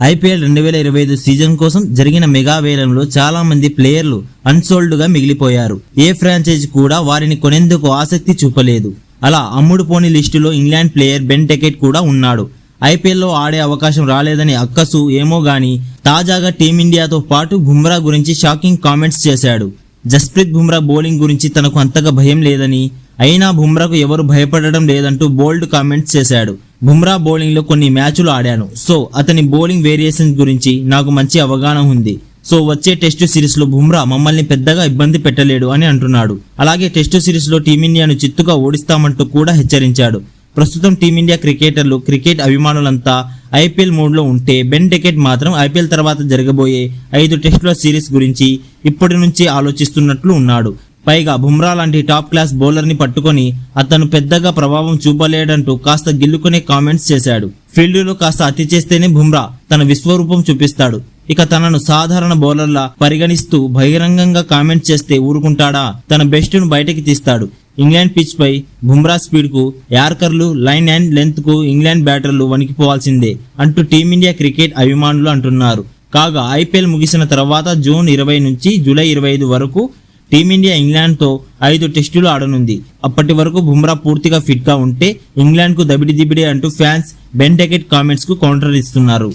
IPL రెండు వేల ఇరవై ఐదు సీజన్ కోసం జరిగిన మెగా వేలంలో చాలా మంది ప్లేయర్లు అన్సోల్డ్గా మిగిలిపోయారు. ఏ ఫ్రాంచైజీ కూడా వారిని కొనేందుకు ఆసక్తి చూపలేదు. అలా అమ్ముడు పోని లిస్టులో ఇంగ్లాండ్ ప్లేయర్ బెన్ టెకెట్ కూడా ఉన్నాడు. ఐపీఎల్లో ఆడే అవకాశం రాలేదని అక్కసు ఏమో గాని తాజాగా టీమిండియాతో పాటు బుమ్రా గురించి షాకింగ్ కామెంట్స్ చేశాడు. జస్ప్రీత్ బుమ్రా బౌలింగ్ గురించి తనకు అంతగా భయం లేదని అయినా బుమ్రాకు ఎవరు భయపడడం లేదంటూ బోల్డ్ కామెంట్స్ చేశాడు. బుమ్రా బౌలింగ్లో కొన్ని మ్యాచ్లు ఆడాను. సో అతని బౌలింగ్ వేరియేషన్స్ గురించి నాకు మంచి అవగాహన ఉంది. సో వచ్చే టెస్టు సిరీస్లో బుమ్రా మమ్మల్ని పెద్దగా ఇబ్బంది పెట్టలేడు అని అంటున్నాడు. అలాగే టెస్టు సిరీస్లో టీమిండియాను చిత్తుగా ఓడిస్తామంటూ కూడా హెచ్చరించాడు. ప్రస్తుతం టీమిండియా క్రికెటర్లు క్రికెట్ అభిమానులంతా ఐపీఎల్ మూడ్లో ఉంటే బెన్ డెకెట్ మాత్రం ఐపీఎల్ తర్వాత జరగబోయే ఐదు టెస్టుల సిరీస్ గురించి ఇప్పటి నుంచే ఆలోచిస్తున్నట్లు ఉన్నాడు. పైగా బుమ్రా లాంటి టాప్ క్లాస్ బౌలర్ని పట్టుకొని అతను పెద్దగా ప్రభావం చూపలేడంటూ కాస్త గిల్లుకునే కామెంట్స్ చేశాడు. ఫీల్డ్లో కాస్త అతి చేస్తేనే బుమ్రా తన విశ్వరూపం చూపిస్తాడు. ఇక తనను సాధారణ బౌలర్లా పరిగణిస్తూ బహిరంగంగా కామెంట్ చేస్తే ఊరుకుంటాడా? తన బెస్ట్ను బయటకి తీస్తాడు. ఇంగ్లాండ్ పిచ్ పై బుమ్రా స్పీడ్కు యార్కర్లు లైన్ అండ్ లెంత్కు ఇంగ్లాండ్ బ్యాటర్లు వణికిపోవాల్సిందే అంటూ టీమిండియా క్రికెట్ అభిమానులు అంటున్నారు. కాగా ఐపీఎల్ ముగిసిన తర్వాత జూన్ ఇరవై నుంచి జూలై ఇరవై ఐదు వరకు టీమిండియా ఇంగ్లాండ్తో ఐదు టెస్టులు ఆడనుంది. అప్పటి వరకు బుమ్రా పూర్తిగా ఫిట్గా ఉంటే ఇంగ్లాండ్కు దబిడి దిబిడి అంటూ ఫ్యాన్స్ బెన్ టెకెట్ కామెంట్స్కు కౌంటర్ ఇస్తున్నారు.